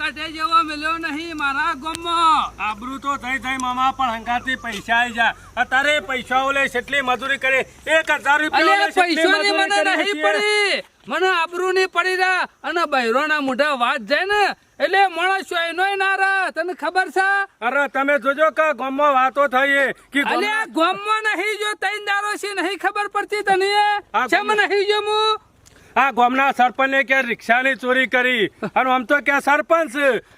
કાઢે જેવો મળ્યો નહીં મારા ગામમાં. આબરૂ તો થઈ થઈ મામા પણ હંગાથી પૈસા આવી જા. અત્યારે પૈસા લે એટલી મજૂરી કરે. એક હજાર રૂપિયા પૈસોની મને નહીં પડી. મને આબરૂ નહીં પડી રહ્યા અને બૈરોના મોઢા વાત જાય ને એટલે માણસ એનોય ના રહે. તને ખબર છે? અરે તમે જોજો કે ગામમાં વાતો થઈ કે અલ્યા ગામમાં નહીં જો તૈન દારો છે નહીં ખબર પડતી તને. છે મને નહીં જો હું આ ગામના સરપંચે કે રિક્ષાની ચોરી કરી. અને આમ તો કે સરપંચ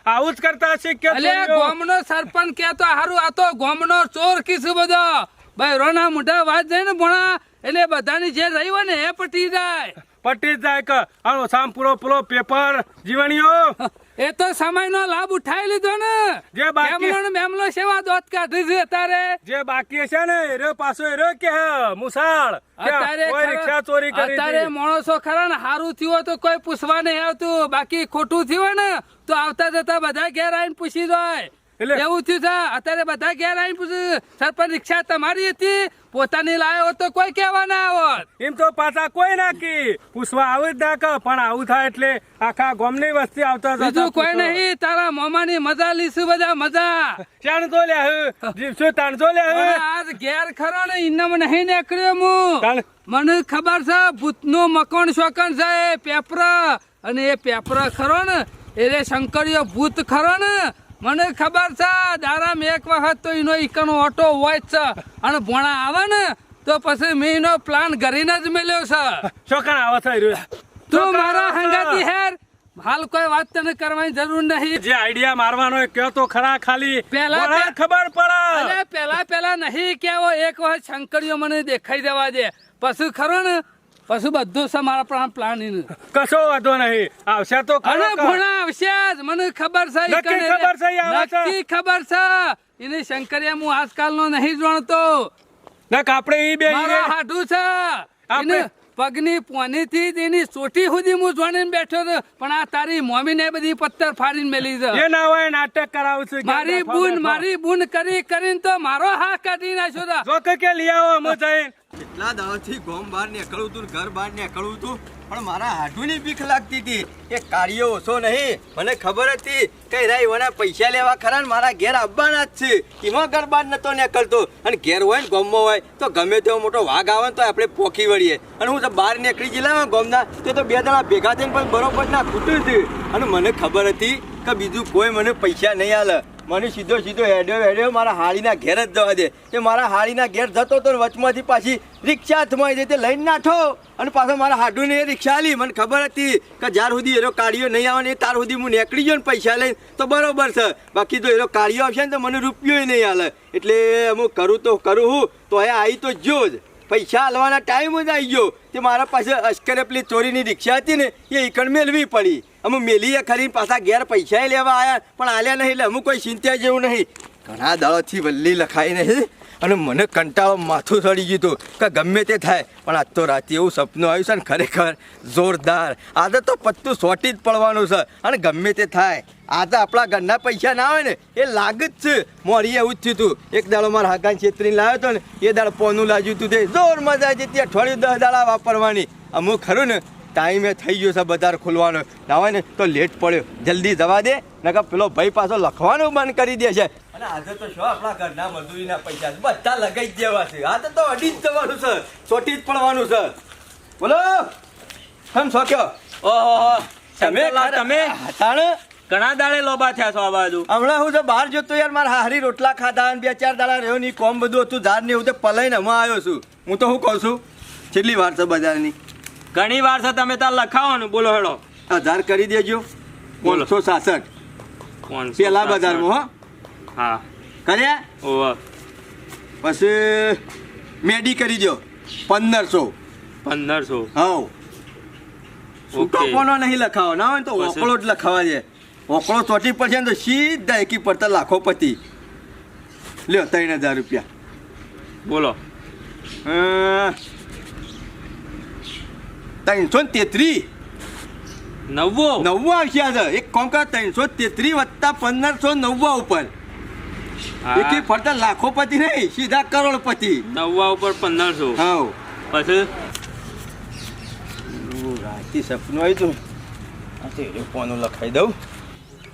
આવું જ કરતા છે કે? ગામનો સરપંચ કે તો હારું આ તો ગામનો ચોર કીશું બધો. ભાઈ રોના મોઢા વાત જાય ને ભણા એટલે બધાની જે રહી હોય ને એ પટી જાય. પટી જાય કે આનો સામ પૂરો પૂરો પેપર જીવણીઓ. એ તો સમયનો લાભ ઉઠાવી લીધો ને. જે બાકી- મેમલો સેવા દોત કાઢી છે અત્યારે. જે બાકી છે ને એરો પાછો એરો કે મુસાળ. અત્યારે કોઈ રિક્ષા ચોરી કરી અત્યારે. માણસો ખરા ને સારું થયું તો કોઈ પૂછવા નહીં આવતું. બાકી ખોટું થયું ને તો આવતા જતા બધા ઘેર આવીને પૂછી જાય. એટલે- એવું થયું છે. અત્યારે બધા ઘેર આવીને પૂછે સરપંચ રિક્ષા તમારી હતી? પોતાની લાયો તો કોઈ કહેવા ના આવત. એમ તો પાછા કોઈ નાખી. પૂછવા આવી જ ના પણ આવું થાય એટલે આખા ગામની વસ્તી આવતા બીજું કોઈ નહીં. તારા મોમાની મજા લીશું બધા મજા. ચાણ તો લે હું જીવશું તાણ તો લે આજ ઘેર ખરો ને ઇન્નમ નહીં નીકળ્યો હું મને ખબર છે ભૂતનું મકોણ શોકણ છે એ પેપર. અને એ પેપર ખરો ને એ શંકરીઓ ભૂત ખરો ને મને ખબર છે દારામ એક વખત તો એનો ઈકનો ઓટો હોય જ છે. અને ભોણા આવે ને તો પછી મેં એનો પ્લાન કરીને જ મેલ્યો છે. છોકરા આવે છે તું મારા હંગાતી હેર. હાલ કોઈ વાત તને કરવાની જરૂર નહીં. જે આઈડિયા મારવાનો કયો તો ખરા ખાલી. પેલા ખબર પડે. અરે પેલા પેલા નહીં કેવો એક વખત શંકરીઓ મને દેખાઈ દેવા દે. પછી ખરો ને પછી બધું છે મારા પ્લાન પ્લાનિંગ કશો વાંધો નહીં. આવશે તો અને ભણા આવશે જ. મને ખબર છે નક્કી ખબર છે. નક્કી ખબર છે. એને શંકરિયા હું આજકાલનો નહીં જાણતો. નક આપણે ઈ બે મારો હાડું છે. આપણે- પગની પોની થી એની ચોટી સુધી હું જોડીને બેઠો હતો પણ આ તારી મમ્મીને બધી પથ્થર ફાડીને મેલી છે. એ ના હોય નાટક કરાવું છું મારી બૂન મારી બૂન કરી કરીને તો મારો હા કાઢી નાખ્યો કે કે લઈ આવો અમે જઈને. કેટલા દાડાથી ગોમ બહાર નીકળવું હતું ઘર બહાર નીકળવું હતું પણ મારા હાડુની બીક લાગતી હતી. એ કાર્ય ઓછો નહીં. મને ખબર હતી કે રાઈ વના પૈસા લેવા ખરા મારા ઘેર આવવાના જ છે. એમાં ઘર બહાર નતો નીકળતો. અને ઘેર હોય ને ગોમમાં હોય, તો ગમે તેવો મોટો વાઘ આવે ને તો આપણે પોખી વળીએ. અને હું તો બહાર નીકળી ગયેલા ગોમના, તે તો બે જણા ભેગા થઈને પણ બરોબર ના ખૂટ્યું હતું અને મને ખબર હતી કે બીજું કોઈ મને પૈસા નહીં આલે. મને સીધો સીધો હેડ્યો હેડ્યો, મારા હાળીના ઘેર જ જવા દે. તે મારા હાળીના ઘેર જતો તો વચમાંથી પાછી રિક્ષા હાથમાં આવી તે લઈને નાઠો. અને પાછો મારા હાડુને એ રિક્ષા આલી. મને ખબર હતી કે જ્યાર સુધી એનો કાઢ્યો નહીં આવે ને તાર સુધી હું નીકળી ગયો ને પૈસા લઈને, તો બરોબર છે. બાકી તો એનો કાઢ્યો આવશે ને તો મને રૂપિયો નહીં હાલે એટલે હું કરું તો કરું હું, તો એ આવી તો જો જ. પૈસા હાલવાના ટાઈમ જ આવી ગયો. તે મારા પાસે અશ્કરે પેલી ચોરીની રિક્ષા હતી ને, એ ઈકણ મેળવી પડી. અમે મેલીએ ખરી પાછા ઘેર પૈસા લેવા આવ્યા પણ આલ્યા નહીં એટલે અમુક કોઈ ચિંતા જેવું નહીં. ઘણા દાડોથી વલ્લી લખાઈ નહીં અને મને કંટાળો માથું ચડી ગયું હતું કે ગમે તે થાય, પણ આજ તો રાતે એવું સપનું આવ્યું છે ને ખરેખર જોરદાર. આજે તો પત્તું સોટી જ પડવાનું છે, અને ગમે તે થાય. આજે આપણા ઘરના પૈસા ના આવે ને, એ લાગ જ છે. મોરી એવું જ થયું હતું. એક દાડો મારા હાકાન છેતરીને લાવ્યો હતો ને, એ દાડો પોનું લાગ્યું હતું તે. જોર મજા આવી જતી અઠવાડિયું દસ દાડા વાપરવાની. અમુક ખરું ને ટાઈમે થઈ ગયો છે બજાર ખોલવાનો. ના હોય ને તો લેટ પડ્યો. જલ્દી જવા દે નકર પેલો ભાઈ પાછો લખવાનું બંધ કરી દે છે. અને આજે તો શું આપણા ઘરના મજૂરીના પૈસા બધા લગાઈ જ દેવા છે. આજે તો અડી જ જવાનું છે. ચોટી જ પડવાનું છે. બોલો. કેમ છો ઓહો તમે તમે ઘણા દાડે લોબા થયા છો આ બાજુ. હમણાં હું તો બહાર જતો યાર મારા હારી રોટલા ખાધા અને બે ચાર દાડા રહ્યો નહીં કોમ બધું હતું ધાર ને હું તે પલાઈને હમણાં આવ્યો છું. હું તો શું કહું છું? કેટલી વાર છે બજારની? ઘણી વાર છે તમે તાર લખાવો બોલો હેડો. હજાર કરી દેજો. બોલો. બોલસો સાસઠ. પાંચસો પેલા. બજારમાં હો. હા. કર્યા? ઓહો પછી મેડી કરી દો પંદરસો. પંદરસો. હા છૂટો કોનો નહીં લખાવો? ના હોય તો? ઓકળો જ લખાવા છે ઓકળો ચોટી પડશે ને તો સીધા એકી પડતા લાખો પતિ. લ્યો ત્રણ હજાર રૂપિયા. બોલો. ત્રણસો તેત્રીસ નવ્વો. નવ્વા આવશે આજે. એક કોમ કર ત્રણસો તેત્રીસ વત્તા પંદરસો નવ્વા ઉપર. એકી ફરતા લાખોપતિ નહીં સીધા કરોડપતિ. નવ્વા ઉપર પંદરસો. હા. પછી? રાતે સપનું આવ્યું હતું. આ તો એનું પોનું લખાઈ દઉં.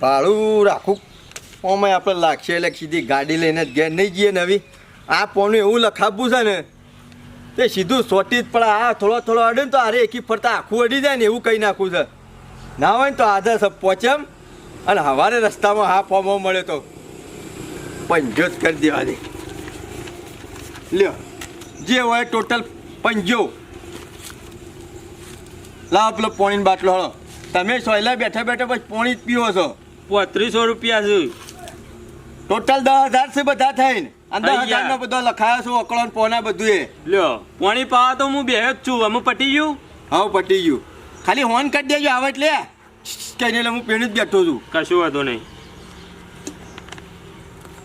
ભાડું રાખું. ફોમાં આપણે લાગશે એટલે સીધી ગાડી લઈને જ ઘેર નહીં જઈએ નવી. આ ફોનું એવું લખાવવું છે ને તે સીધું સોટી જ પડે આ થોડો થોડો અડે ને તો અરે એકી ફરતા આખું અડી જાય ને એવું કહી નાખું છે. ના હોય ને તો આધા સબ પહોંચેમ અને હવારે રસ્તામાં હા ફોર્મો મળ્યો તો પંજો જ કરી દેવાની. લ્યો જે હોય ટોટલ પંજો. લાવ પેલો પોણીની બાટલો હળો. તમે સોયલા બેઠા બેઠા પછી પોણી જ પીવો છો. પોત્રીસો રૂપિયા છે. ટોટલ દસ હજાર છે બધા થઈને. થઈ બધો લખાયો છું અકળો પોના બધું એ લ્યો પાણી પાવા તો હું બે જ છું અમે પટી ગયું? હા પટી ગયું. ખાલી હોન કરી દેજો આવે એટલે કહીને એટલે હું પેણ જ બેઠો છું. કશું વાંધો નહીં.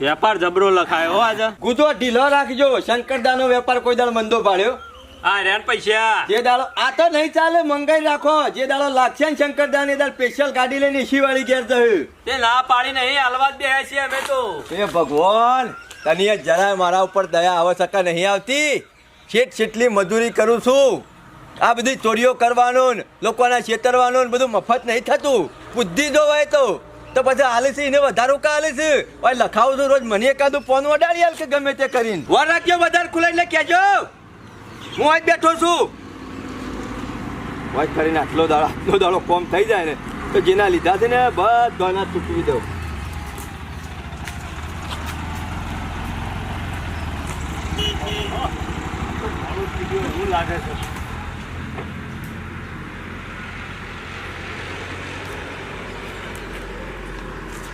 વેપાર જબરો લખાયો આજે. ઢીલો રાખજો. શંકરદાનો વેપાર કોઈ દાળ મંદો પાડ્યો. આ રેન પૈસા. જે દાડો આ તો નહીં ચાલે મંગાઈ રાખો. જે દાડો લાગશે ને શંકરદાન એ ને સ્પેશિયલ ગાડી લઈને એસી વાળી ઘેર જશે તે ના પાડી નહીં હલવા જ બે છીએ અમે તો. એ ભગવાન. તને જરાય મારા ઉપર દયા આવે શકે નહીં આવતી. છેટ છેટલી મજૂરી કરું છું. આ બધી ચોરીઓ કરવાનું લોકોના છેતરવાનું બધું મફત નહીં થતું. બુદ્ધિ જો હોય તો. તો પછી હાલે છે એને વધારો કા હાલે છે ભાઈ લખાવું છું રોજ મને એકાદું ફોન વડાડી હાલ કે ગમે તે કરીને. વાર રાખજો વધારે ખુલે એટલે કહેજો. હું આજ બેઠો છું. વાત કરીને આટલો દાડો આટલો દાડો કોમ થઈ જાય ને, તો જેના લીધા છે ને બધાના ચૂકવી દઉં. લાગે છે.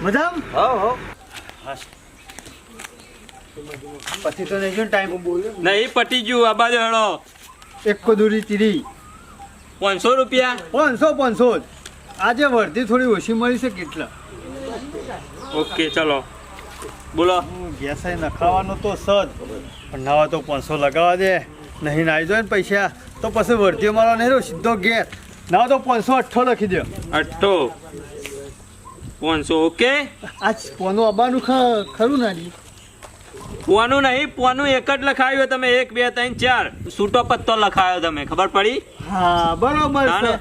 મજામ? હા હા. પછી તો નહીં ટાઈમ નહીં પટી ગયું આ બાજુ હેડો. એક દૂરી તીરી. પાંચસો રૂપિયા. પાંચસો પાંચસો આજે વર્ધી થોડી ઓછી મળી છે કેટલા? ઓકે ચલો. બોલો. ગેસ નખાવાનો તો સદ પણ નવા તો પાંચસો લગાવવા દે. નહીં નાઈ જાય ને પૈસા. તો પછી વર્ધી મારો નહીં સીધો ઘેર. ના તો પાંચસો અઠ્ઠો લખી દો અઠ્ઠો. પાંચસો ઓકે? આ પોનું આવવાનું ખરું નાની. પોનું નહીં પોનું એક જ લખાયું તમે એક બે ત્રણ ચાર. સૂટો પત્તો લખાયો તમે ખબર પડી? હા બરોબર ના, છે.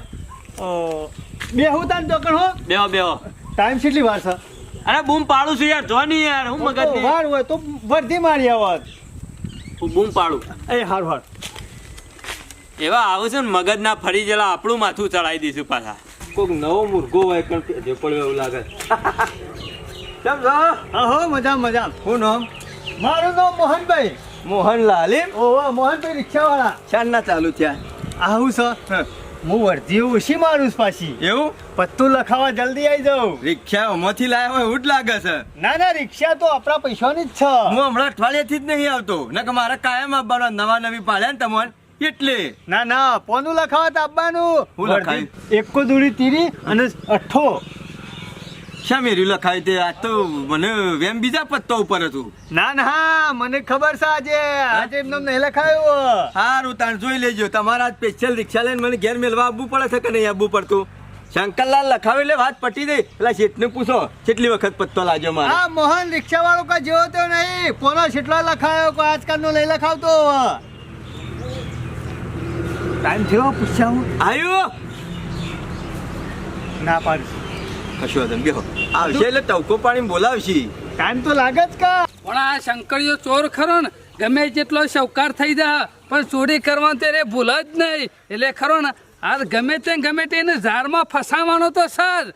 બે હું તાન દોકણ હો. બેહો બેહો. ટાઈમ કેટલી વાર છે? અરે બૂમ પાડું છું યાર જો નહીં યાર હું મગજ વાર હોય તો વર્ધી મારી આવત બૂમ પાડું. એ હાર હાર. એવા આવું છે ને મગજ ના ફરી જેલા આપણું માથું ચડાવી દઈશું પાછા. કોઈક નવો મુર્ગો હોય પણ ભેજો પડ્યો એવું લાગે. કેમ છો? હો મજા મજા. શું નામ? મારું નામ મોહનભાઈ. મોહનલાલ લાલી ઓહો મોહનભાઈ રિક્ષાવાળા. ચાર ના ચાલુ થયા. આવું છે હું વર્ધી ઓછી મારું પાછી? એવું? પત્તું લખાવા જલ્દી આવી જાઉં. રિક્ષા આમાંથી લાયા હોય એવું જ લાગે છે. ના ના રિક્ષા તો આપણા પૈસાની જ છે. હું હમણાં અઠવાડિયાથી જ નહીં આવતો. ના કે મારે કાયમ આપવાનો નવા નવી પાડ્યા ને તમને. એટલે. ના ના પોનું લખાવા તો આપવાનું. હું લખાયું? એકો દૂરી તીરી અને અઠ્ઠો. શા મેર્યું લખાય તે આ તો મને વેમ બીજા પત્તા ઉપર હતું. ના ના મને ખબર છે આજે. આજે એમને નહીં લખાયું. સારું તાણ જોઈ લેજો. તમારા સ્પેશિયલ રિક્ષા લઈને મને ઘેર મેળવા આવવું પડે છે કે નહીં આવવું પડતું? શંકરલાલ લખાવે એટલે વાત પટી દઈ પેલા શેઠને પૂછો કેટલી વખત પત્તો લાગ્યો મારે? હા મોહન રિક્ષા વાળો કા જેવો તો નહીં. કોનો છેટલો લખાયો કોઈ આજકાલ નો લઈ લખાવતો ટાઈમ થયો પૂછ્યા આવ્યો? ના પાડીશ. કશું બેહો આવશે એટલે ટવકો પાણી બોલાવશી. ટાઈમ તો લાગે જ કા. પણ આ શંકરીયો ચોર ખરો ને ગમે જેટલો શૌકાર થઈ જા પણ ચોરી કરવાનું તેને ભૂલ જ નહીં. એટલે ખરો ને આ ગમે તે ગમે તેને ઝાડમાં ફસાવાનો તો સર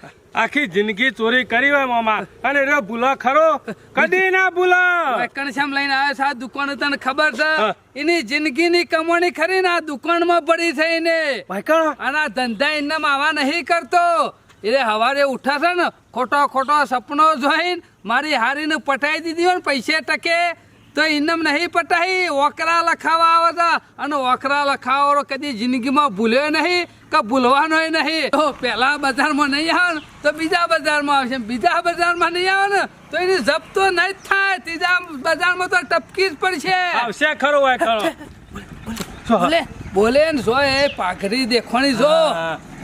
આખી જિંદગી ચોરી કરી હોય મામા. અને રે ભૂલા ખરો? કદી ના ભૂલા. કણશ્યામ લઈને આવ્યો છે આ દુકાન તને ખબર છે. એની જિંદગીની કમાણી ખરી ને આ દુકાનમાં પડી થઈ ને ભાઈકણો અને આ ધંધા એના આવા નહીં કરતો. એટલે સવારે ઉઠાશે ને ખોટો ખોટો સપનો જોઈને મારી હારીને પટાઈ દીધી હોય ને પૈસે ટકે તો ઇનમ નહીં પટાઈ. ઓકરા લખાવા આવે છે. અને ઓકરા લખાવો કદી જિંદગીમાં ભૂલ્યો નહીં કે ભૂલવાનો નહીં. તો પેલા બજારમાં નહીં આવે તો બીજા બજારમાં આવશે. બીજા બજારમાં નહીં આવે ને તો એની જપ્તો નહીં થાય. ત્રીજા બજારમાં તો ટપકી જ પડશે. આવશે ખરો હોય ખરો બોલે બોલે ને જો એ પાઘરી દેખવાની જો.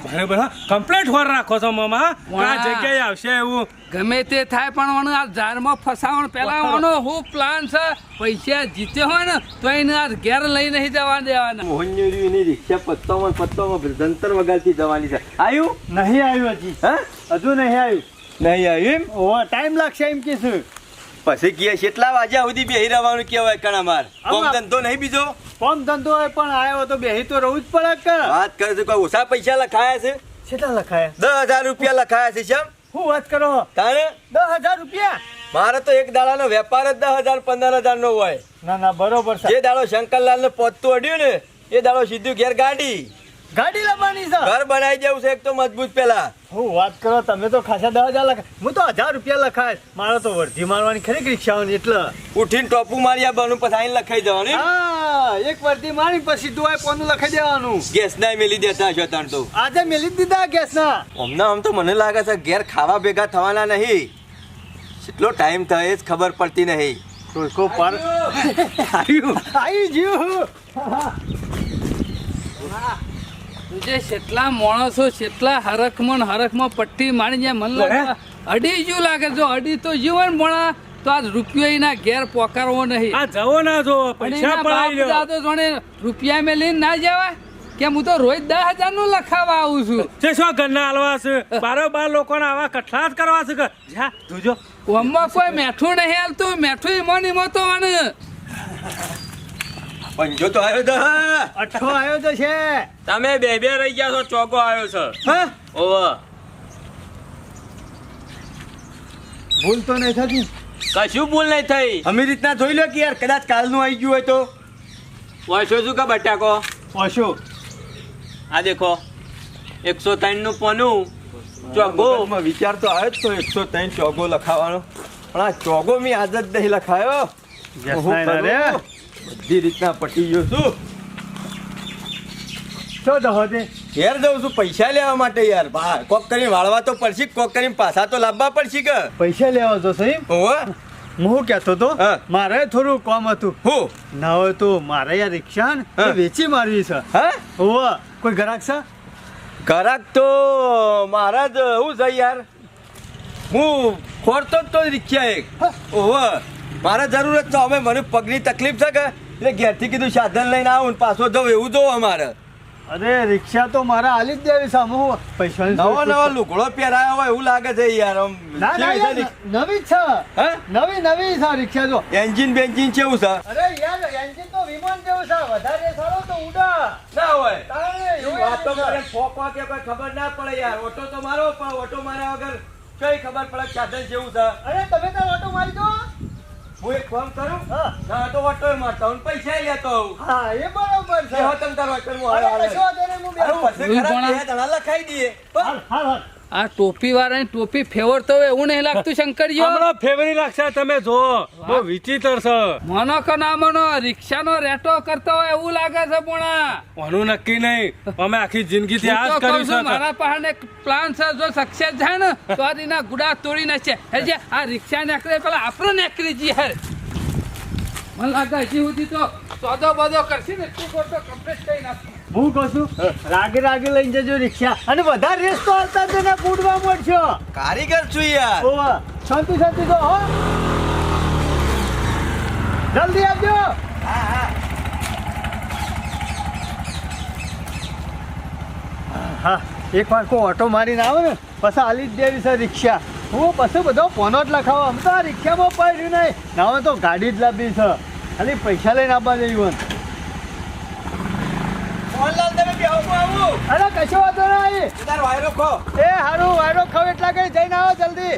બરાબર કમ્પ્લેટ હોર રાખો છો મામા આ જગ્યાએ આવશે એવું. ગમે તે થાય પણ ઓને આ જારમાં ફસાવણ પેલા ઓનો હું પ્લાન છે પૈસા જીતે હોય ને તો એને આ ઘેર લઈ નહીં જવા દેવાના. મોહનજોરીની રિક્ષા પત્તોમાં પત્તોમાં જંતર વગાડતી જવાની છે. આવ્યું નહીં આવ્યું હજી. હા? હજુ નહીં આવ્યું? નહીં આવ્યું એમ? ઓવા ટાઈમ લાગશે એમ કીધું પછી કે કેટલા વાગ્યા સુધી બેહી રહેવાનું કેવાય કણા માર કોમ ધંધો નહીં બીજો? કોમ ધંધો હોય પણ આવ્યો તો બેહી તો રહું જ પડે કે? વાત કરે છે કોઈ ઓછા પૈસા લખાયા છે? કેટલા લખાયા? દસ હજાર રૂપિયા લખાયા છે શેમ શું વાત કરો? તારે દસ હજાર રૂપિયા? મારે તો એક દાડાનો વેપાર જ દસ હજાર પંદર હજાર નો હોય. ના ના બરોબર જે દાડો શંકરલાલ ને પહોંચતું અડ્યું ને એ દાડો સીધું ઘેર ગાડી. ગાડી લાવવાની છે. ઘર બનાવી દેવું છે એક તો મજબૂત પેલા. હું વાત કરો તમે તો ખાસા દસ હજાર લખાય હું તો હજાર રૂપિયા લખાય. મારો તો વર્ધી મારવાની ખરી રિક્ષાઓની એટલે. ઉઠીને ટોપુ મારી આવવાનું પછી આઈને લખાઈ જવાનું હા એક વર્ધી મારી પછી તું પોનું લખાઈ દેવાનું. ગેસ ના મેલી દેતા છો તણ તો. આજે મેલી જ દીધા ગેસ ના હમણાં આમ તો મને લાગે છે ઘેર ખાવા ભેગા થવાના નહીં. કેટલો ટાઈમ થાય એ જ ખબર પડતી નહીં. ટોયકો પર આવ્યું. આવી જીવ. જે કેટલા માણસો કેટલા હરખમાં હરખમાં પટ્ટી મારી જાય મન લાગે અડી જેવું લાગે જો અડી તો જીવન ભણા તો આ રૂપિયો ના ઘેર પોકારવો નહીં. આ જવો ના જો પૈસા પડાઈ લો જોડે રૂપિયા મેં લઈને ના જવાય? કે હું તો રોજ દસ હજારનું લખાવા આવું છું. તે શું ઘરના હાલવા છે? બારો બાર લોકોને આવા કઠલા જ કરવા છે કે? જા જોજો. ઓમમાં કોઈ મેઠું નહીં હાલતું મેઠું ઈમો નીમો તો આને પંજો તો આવ્યો તો. અઠો આવ્યો તો છે. તમે બે બે રહી ગયા છો ચોકો આવ્યો છે. હા? ઓવ ભૂલ તો નહીં થતી. કશું ભૂલ નહીં થઈ. અમે રીતના જોઈ લો કે યાર કદાચ કાલનું આવી ગયું હોય તો. ઓછો શું કે બટાકો? ઓછો. આ દેખો એકસો ત્રણનું પોનું ચોગો વિચાર તો આવ્યો જ તો એકસો ત્રણ ચોગો લખાવાનો. પણ આ ચોગો મેં આજ જ નહીં લખાયો. હું બધી રીતના પટી ગયો છું. શું દહો દે ઘેર જઉં છું પૈસા લેવા માટે યાર. બહાર કોક કરીને વાળવા તો પડશે કોક કરીને પાછા તો લાવવા પડશે કે. પૈસા લેવા તો સહી. ઓહો હું. કહેતો તો મારે થોડું કામ હતું. હું. ના હોય તો મારે યાર રિક્ષા ને વેચી મારવી છે. હા? હોવા કોઈ ગ્રાહક છે? ઘરાક તો મારા જ હું છે યાર. હું ખોરતો જ તો રિક્ષા એક. ઓહો મારે જરૂરત તો હવે મને પગની તકલીફ છે કે? એટલે ઘેરથી કીધું સાધન લઈને આવું પાછો જવું એવું જોવો અમારે. અરે રિક્ષા તો મારા હાલી જ દેવી હું પૈસા નવો નવો લુગડો પહેરાયો હોય એવું લાગે છે યાર. આમ? નવી છે. હે? નવી નવી છે રિક્ષા જો એન્જિન બેન્જિન કેવું છે? અરે યાર એન્જિન તો વિમાન જેવું છે. વધારે સારો તો ઉડા. ના હોય. તારે એ એવું વાતો એન્જિન કરે કે કોઈ ખબર ના પડે યાર. ઓટો તો મારો પણ ઓટો માર્યા વગર કઈ ખબર પડે સાધન જેવું છે. અરે તમે તો ઓટો મારી દો. હું એક ફોન કરું હા ના તો ઓટો મારતા હું પૈસા લેતો હોઉં. હા એ બરોબર છે જે હો તમ તારો માં અરે હાલે, હાલે. નહીં, હું બેઠું. પછી ખરા ભણા. બે જણા લખાઈ દઈએ હાલ, હાલ. આ ટોપી વાળાની ટોપી ફેવરતો હોય એવું નહીં લાગતું શંકર હમણાં ફેવરી લાગશે તમે જો. બહુ વિચિત્ર છે. મનો કે ના મનો રિક્ષાનો રેટો કરતો હોય એવું લાગે છે પોણા. ઓનું નક્કી નહીં. અમે આખી જિંદગીથી આ હું જ કર્યું છે મારા પાસે એક પ્લાન છે જો સક્સેસ થાય ને તો આ રીના ગુડા તોડી નાખશે. હે જે આ રિક્ષા નીકળે પેલા આપણે નીકળી જઈએ હે. મને લાગે હજી સુધી તો સોદો બધો કરશે ને એટલું તો કમ્પ્લીટ થઈ નાખશે હું કહું છું રાગે રાગે લઈને જજો રિક્ષા. અને બધા રેસ તો આવતા જ ને કૂદવા મળશો. કારીગર છું યાર. ઓવા શાંતિ શાંતિ તો હો. જલ્દી આવજો. હા એક વાર કોઈ ઓટો મારીને આવે ને પછી આલી જ દેવી છે રિક્ષા. હું પછી બધો ફોનો જ લખાવો. આમ તો આ રિક્ષામાં પડ્યું નહીં. ના તો ગાડી જ લાવી છે. ખાલી પૈસા લઈને આપવા જઈએ મોહનલાલ તમે હું આવું. અરે કશો વાંધો નહીં. તારો વાયરો ખો. એ હારું વાયરો ખાવ એટલા કરી જઈને આવો જલ્દી.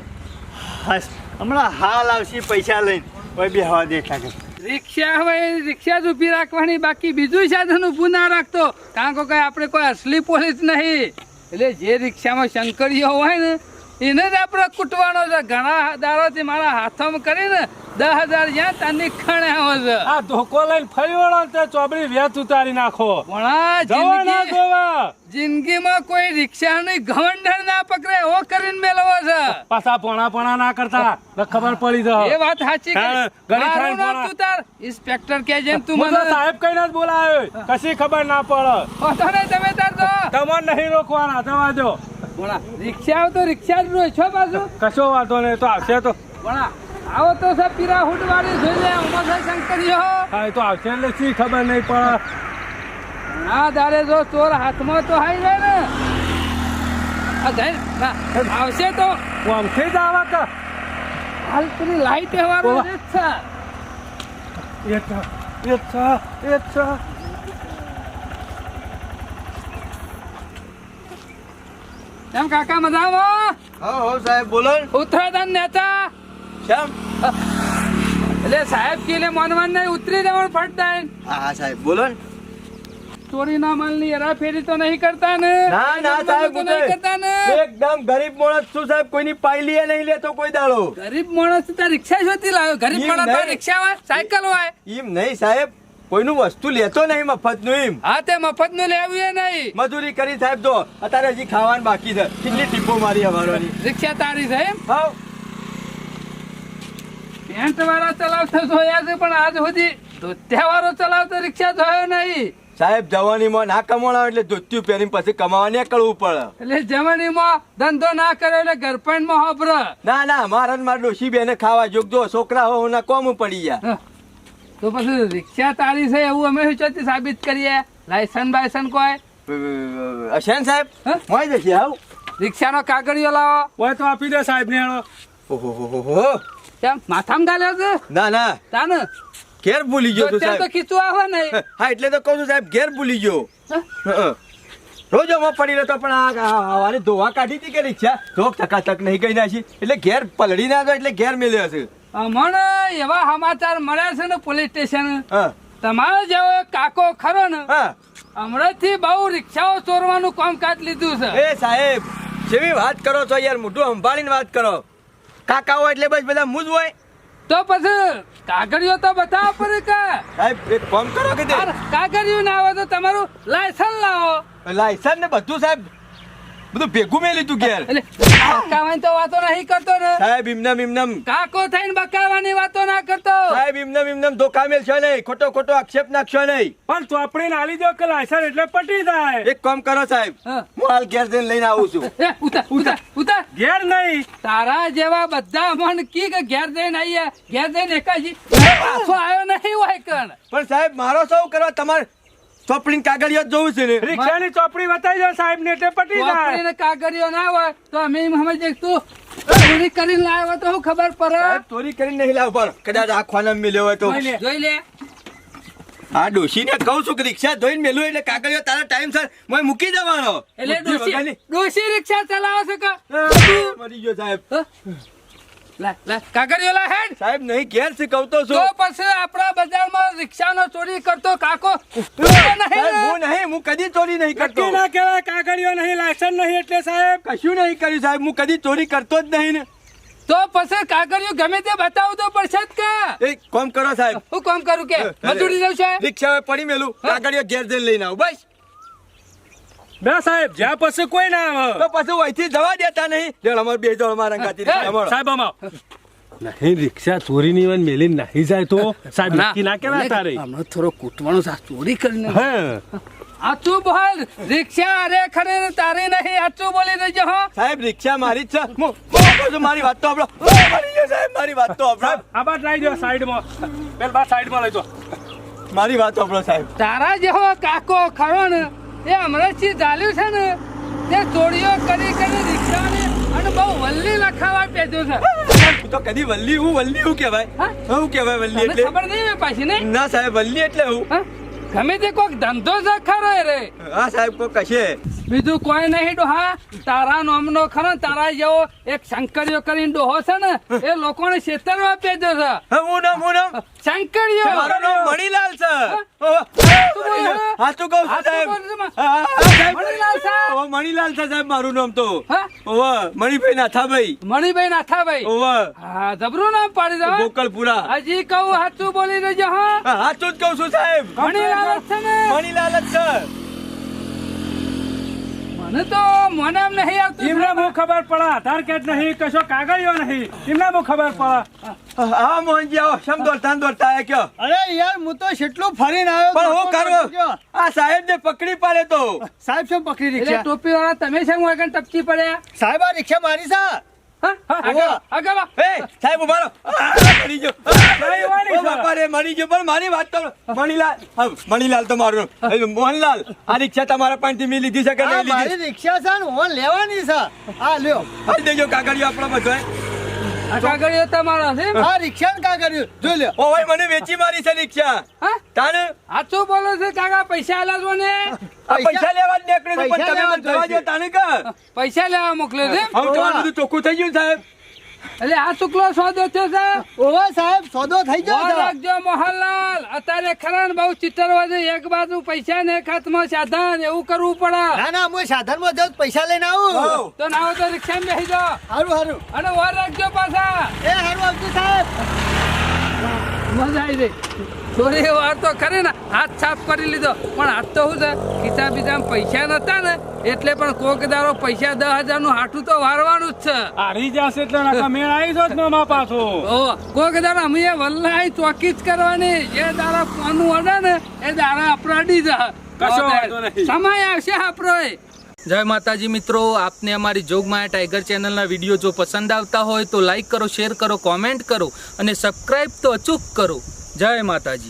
હસ હમણાં હાલ આવશે પૈસા લઈને. કોઈ બી હવા દે એટલા કરી રિક્ષા હવે રિક્ષા જ ઊભી રાખવાની બાકી બીજું સાધન ઊભું ના રાખતો. કારણ કે કઈ આપણે કોઈ અસલી પોલીસ નહીં. એટલે જે રિક્ષામાં શંકરીઓ હોય ને એને જ આપણે કૂટવાનો છે. ઘણા દારોથી મારા હાથમાં કરીને દસ હજાર જ્યાં તાની ખણે આવે છે. આ ધોકો લઈને ફરી વળો તે ચોબડી વેચ ઉતારી નાખો. આ જવા ના જિંદગીમાં કોઈ રિક્ષાની ઘવંડર ના પકડે એવો કરીને મેળવો છે. પાછા પોણા પોણા ના કરતા. ખબર પડી જાય એ વાત સાચી હા, કરી. ઘડી મારું નામ તું તાર. ઇન્સ્પેક્ટર કે જેમ તું મને સાહેબ કઈને જ બોલાયો. કશી ખબર ના પડે. નહીં, તમે તાર તો તમારે નહીં રોકવાના જવા દો. રિક્ષા આવો તો રિક્ષા જ રોય છો પાછું. કશો વાંધો નહીં તો આવશે તો. આવો તો સાહેબ પીરા હુડ વાળી જોઈ લે ઉમર છે શંકરીઓ. હા તો આવશે એટલે શી ખબર નહીં પડે. ના તારે જો ચોર હાથમાં તો હાઈ જાય ને. આ જાય આવશે તો. આમથી જ આવા કા? હાલ પેલી લાઈટ ઓવા. જ છે. એ છે, એ છે, એ છે. એમ કાકા મજામાં? હો હો સાહેબ બોલો ને. નેતા. શ્યામ એટલે સાહેબ કીને માનવાન નહીં ઉતરી જવાનું ફટદાય હા હા સાહેબ બોલો ને. ચોરીના માલની હેરાફેરી તો નહીં કરતા ને ના ના સાહેબ તો નહીં કરતા ને એકદમ ગરીબ માણસ છું સાહેબ કોઈની પાયલી નહીં લેતો કોઈ દાડો. ગરીબ માણસ તો રિક્ષા જોતી લાવ્યો ગરીબ માણસ તો રિક્ષા હોય સાયકલ હોય. એમ નહીં સાહેબ કોઈનું વસ્તુ લેતો નહીં મફતનું એમ. હા તે મફતનું લેવું એ નહીં. મજૂરી કરી સાહેબ જો અત્યારે હજી ખાવાનું બાકી છે. કેટલી ટીપો મારી અમારોની રિક્ષા તારી છે એમ? હાવ પેન્ટ વાળા ચલાવતો જોયા છે પણ આજ સુધી ધોત્યા વાળો ચલાવતો રિક્ષા જોયો નહીં. સાહેબ જવાનીમાં ના કમાણા એટલે ધોત્યું પહેરીને પછી કમાવા કરવું પડે. એટલે જવાનીમાં ધંધો ના કર્યો એટલે ઘરપણમાં હોભર. ના ના મારા ને મારા ડોશી બેને ખાવા જોગજો છોકરા હો ના કોમ પડી ગયા. તો પછી રિક્ષા તારી છે એવું અમે શું સાબિત કરીએ? લાયસન બાયસન કોઈ? અશેન સાહેબ હોય જશે આવ. રિક્ષાનો કાગળિયો લાવો. હોય તો આપી દે સાહેબ ને ઓહો કેમ? માથામાં ગાલ્યો છે? ના ના. તાને? ઘેર ભૂલી ગયો સાહેબ તો ખીચું આવે ને. હા એટલે તો કહું છું સાહેબ ઘેર ભૂલી ગયો. રોજ અમે પડી રહેતો પણ આ- વારે ધોવા કાઢી હતી કે રિક્ષા ધોક ચકાચક નહીં ગઈ નાખી. એટલે ઘેર પલડી ના એટલે ઘેર મેલ્યો હશે. અમને એવા સમાચાર મળ્યા છે ને પોલીસ સ્ટેશન. હા. તમારો જેવો કાકો ખરો ને હમણાંથી બહુ રિક્ષાઓ ચોરવાનું કામકાજ લીધું છે. એ સાહેબ જેવી વાત કરો છો યાર મોઢું સંભાળીને વાત કરો. કાકા હોય એટલે બસ બધા મૂજ હોય. તો પછી કાગળિયો તો બતાવો પડે કે સાહેબ એક ફોન કરો કે કાગળિયું ના આવે તો તમારું લાયસન્સ લાવો. લાયસન્સ ને બધું સાહેબ બધું ભેગું મેં લીધું ઘેર. બકાવાની તો વાતો નહીં કરતો ને. સાહેબ ઇમનમ ઇમનમ. કાકો થઈને બકાવાની વાતો ના કરતો. સાહેબ ઇમનમ ઇમનમ ધોકા મેલશો નહીં. ખોટો ખોટો આક્ષેપ નાખશો નહીં. પણ ચોપડી નાલી દો કે લાયસન્સ એટલે પટી જાય. એક કામ કરો સાહેબ. હું. હાલ ઘેર જઈને લઈને આવું છું. ઉતાર ઉતાર ઉતાર. ઘેર નહીં. તારા જેવા બધા મન કી કે ઘેર જઈને આવીએ ઘેર જઈને એકાજી પાછો આવ્યો નહીં હોય કણ. પણ સાહેબ મારો સૌ કરવા તમારે ચોપડીને કાગળિયો જોવું છે ને. રિક્ષાની ચોપડી બતાવી દો સાહેબ ને એટલે પટી જાય. ને કાગળિયો ના હોય તો અમે એમ દેખતું ચોરી કરીને લાવ્યો તો હું ખબર પડે? ચોરી કરીને નહીં લાવ પણ કદાચ આ ખોના મેલ્યો હોય તો. જોઈ લે. જોઈ ડોશી આ ડોશીને કહું છું કે રિક્ષા ધોઈને મેલું એટલે કાગળિયો તારા ટાઈમ સર મને મૂકી દેવાનો એટલે ડોશી ડોશી રિક્ષા ચલાવે છે કે? આ, મરી ગયો સાહેબ. હ? લા લા કાગળિયો લા હેડ. સાહેબ નહીં ઘેર શીખવતો તો પછી આપણા બજારમાં રિક્ષાનો ચોરી કરતો કાકો નહીં હું નહીં હું કદી ચોરી નહીં કરતો. ના કહેવાય કાગળિયો નહીં લાયસન્સ નહીં એટલે સાહેબ. કશું નહીં કર્યું સાહેબ હું કદી ચોરી કરતો જ નહીં ને. તો પછી કાગળિયો ગમે તે બતાવું તો પડશે જ કે. કામ કરો સાહેબ. હું કોમ કરું કે? મજૂરી જવું છે? રિક્ષા પડી મેલું. કાગળિયો ઘેર જઈને લઈને આવું. બસ. બે સાહેબ જ્યાં પછી કોઈ ના આવે. તો પછી અહીંથી જવા દેતા નહીં. લેણ અમાર બે જોડ મારા ગાતી રિક્ષા સાહેબ આમાં નહીં રિક્ષા ચોરી ની વન મેલી નહીં જાય તો? સાહેબ નક્કી ના કેવા તારે? હમણાં થોડો કૂટવાનો સા આ ચોરી કરીને. હે. આચું બોલ રિક્ષા અરે ખરે તારે નહીં આચું બોલી દેજો હો. સાહેબ રિક્ષા મારી જ છે. મારી વાત તો આપણો મારી જો સાહેબ મારી વાત તો આપણો આ બાદ લાવી દો સાઈડમાં. પેલ બાદ સાઈડમાં લઈ દો મારી વાત તો આપણો સાહેબ. તારા જેવો કાકો ખરો ને એ હમણાંથી ચાલ્યું છે ને તે ચોરીઓ કરી કરી રિક્ષાને અને બહુ વલ્લી લખાવા પેદ્યો છે. તો કદી વલ્લી હું વલ્લી હું કહેવાય? હા? કહેવાય વલ્લી એટલે? ખબર નહીં પાછી ને ના સાહેબ વલ્લી એટલે હું. ગમે તે કોઈક ધંધો છે ખરો રે. હા સાહેબ કોઈ કશે બીજું કોઈ નહીં ડોહા તારા નામનો ખરો તારા જેવો એક શંકરિયો કરીને ડોહો છે ને એ લોકોને છેતરવા પેજો છે. હું નામ હું નામ? શંકરિયો મારું નામ મણીલાલ છે. હા તું કહું છું હાચું સાહેબ બોલ છે માં. હા, હા, સાહેબ. મણીલાલ સાહેબ. મણીલાલ છે સાહેબ મારું નામ તો ઓવ મણિભાઈ નાથાભાઈ. મણિભાઈ નાથાભાઈ? ઓવ. હા જબરું નામ પાડી દો ગોકળપુરા હજી કહું સાચું બોલી દેજો હા. હાચું જ કહું છું સાહેબ. મણીલાલ જ છે ને. મણીલાલ જ છે. મને તો મને એમ નહીં આવતું એમને હું ખબર પડે આધાર કાર્ડ નહીં કશો કાગળિયો નહીં. એમને હું ખબર પડે. હા મોહનજી આવો શમ દોડતા દોરતા દોડતા આયા કયો. અરે યાર હું તો કેટલું ફરીને આવ્યો પણ હું કરું? આ સાહેબ ને પકડી પાડે તો. સાહેબ શું પકડી રિક્ષા ટોપી વાળા તમે છે હું આગળ ટપકી પડ્યા? સાહેબ આ રિક્ષા મારી છે. મણીલાલ હા, તો મારું. મોહનલાલ આ રિક્ષા તમારા પણ મેં લીધી છે રિક્ષા છે ને લેવાની છે. હા લ્યો. દેજો કાગળિયો આપણો બધો કાગળિયો તમારો છે? આ રિક્ષા કાગળિયો. કા કર્યું જોઈ લે ઓ ભાઈ મને વેચી મારી છે રિક્ષા. હા? તાને? સાચું બોલો છે કાકા પૈસા આલા છો ને? આ પૈસા લેવા જ નીકળ્યું પણ તમે મને જવા દો તાને કે? પૈસા લેવા મોકલ્યો છે હું હવે તમારું બધું ચોખ્ખું થઈ ગયું સાહેબ. એટલે આ શુક્લો સોદો છે. સાહેબ ઓવે સાહેબ સોદો થઈ ગયો છે. રાખજો મોહનલાલ. અત્યારે ખરા ને બહુ ચિતરવા છે એક બાજુ પૈસા ને એક હાથમાં સાધન એવું કરવું પડે. ના ના હું સાધનમાં જાઉં પૈસા લઈને આવું. તો ના હોય તો રિક્ષામાં બેસી જાઓ. હારું હારું. અને વાર રાખજો પાછા. એ હારું આવજો સાહેબ. મજા આવી ગઈ થોડી વાર તો ખરે ને હાથ સાફ કરી લીધો. પણ હાથ તો શું છે? ખિસ્સા બીજામાં પૈસા નતા ને એટલે પણ કોક દારો પૈસા દસ હજારનું હાટું તો વારવાનું જ છે. હારી જશે એટલે મેળ આવી જો મામા પાછો. કોક દાડા અમે એ ચોકી જ કરવાની. એ દારા કોનું અડે ને એ દારા અપરાડી જ સમય આવશે આપણો જય માતાજી મિત્રો આપને અમારી જોગમાયા ટાઈગર ચેનલના વીડિયો જો પસંદ આવતા હોય તો લાઈક કરો શેર કરો કોમેન્ટ કરો અને સબસ્ક્રાઈબ તો અચૂક કરો. જય માતાજી.